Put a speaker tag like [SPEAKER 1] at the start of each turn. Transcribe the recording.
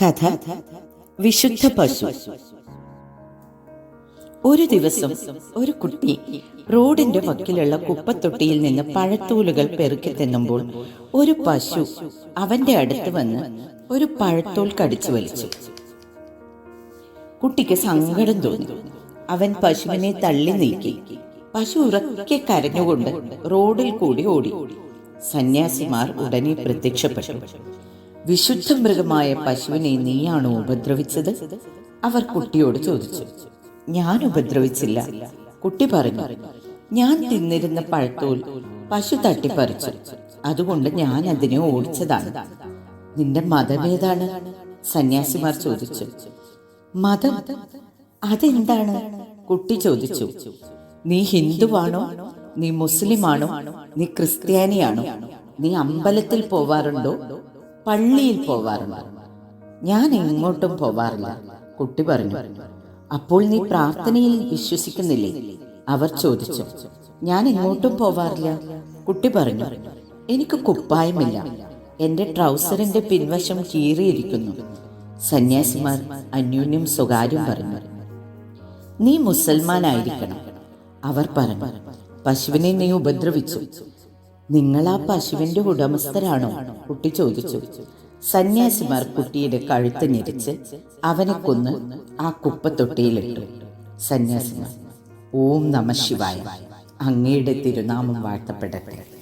[SPEAKER 1] കഥ വിശുദ്ധ പശു. ഒരു ദിവസം ഒരു കുട്ടി റോഡിന്റെ വക്കിലുള്ള കുപ്പത്തൊട്ടിയിൽ നിന്ന് പഴത്തൂലുകൾ പെറുക്കി തിന്നുമ്പോൾ ഒരു പശു അവന്റെ അടുത്ത് വന്ന് ഒരു പഴത്തോൽ കടിച്ചു വലിച്ചു. കുട്ടിക്ക് സങ്കടം തോന്നി. അവൻ പശുവിനെ തള്ളി നീക്കി. പശു ഉറക്കെ കരഞ്ഞുകൊണ്ട് റോഡിൽ കൂടി ഓടി. സന്യാസിമാർ ഉടനെ പ്രത്യക്ഷപ്പെട്ടു. വിശുദ്ധ മൃഗമായ പശുവിനെ നീയാണോ ഉപദ്രവിച്ചത്? അവർ കുട്ടിയോട് ചോദിച്ചു. ഞാൻ ഉപദ്രവിച്ചില്ല. കുട്ടി പറഞ്ഞു ഞാൻ തിന്നിരുന്ന പഴത്തോൽ പശു തട്ടിപ്പറിച്ചു. അതുകൊണ്ട് ഞാൻ അതിനെ ഓടിച്ചതാണ്. നിന്റെ മതം ഏതാണ്? സന്യാസിമാർ ചോദിച്ചു. മതം? അതെന്താണ്? കുട്ടി ചോദിച്ചു. നീ ഹിന്ദുവാണോ? നീ മുസ്ലിമാണോ? നീ ക്രിസ്ത്യാനിയാണോ? നീ അമ്പലത്തിൽ പോവാറുണ്ടോ? പള്ളിയിൽ പോവാറുണ്ട്. ഞാൻ എങ്ങോട്ടും പോവാറില്ല. കുട്ടി പറഞ്ഞു അപ്പോൾ നീ പ്രാർത്ഥനയിൽ വിശ്വസിക്കുന്നില്ലേ? അവർ ചോദിച്ചു ഞാൻ എങ്ങോട്ടും പോവാറില്ല. കുട്ടി പറഞ്ഞു എനിക്ക് കുപ്പായമില്ല. എന്റെ ട്രൗസറിന്റെ പിൻവശം കീറിയിരിക്കുന്നു. സന്യാസിമാർ അന്യോന്യം സ്വകാര്യം പറഞ്ഞു നീ മുസൽമാനായിരിക്കണം. അവർ പറഞ്ഞു പശുവിനെ നീ ഉപദ്രവിച്ചു. നിങ്ങൾ ആ പശുവിന്റെ ഉടമസ്ഥരാണോ? കുട്ടി ചോദിച്ചു. സന്യാസിമാർ കുട്ടിയുടെ കഴുത്ത് ഞെരിച്ച് അവനെ കൊന്ന് ആ കുപ്പത്തൊട്ടിയിലിട്ടു. സന്യാസിമാർ ഓം നമ ശിവായ അങ്ങയുടെ തിരുനാമം വാഴ്ത്തപ്പെടട്ടെ.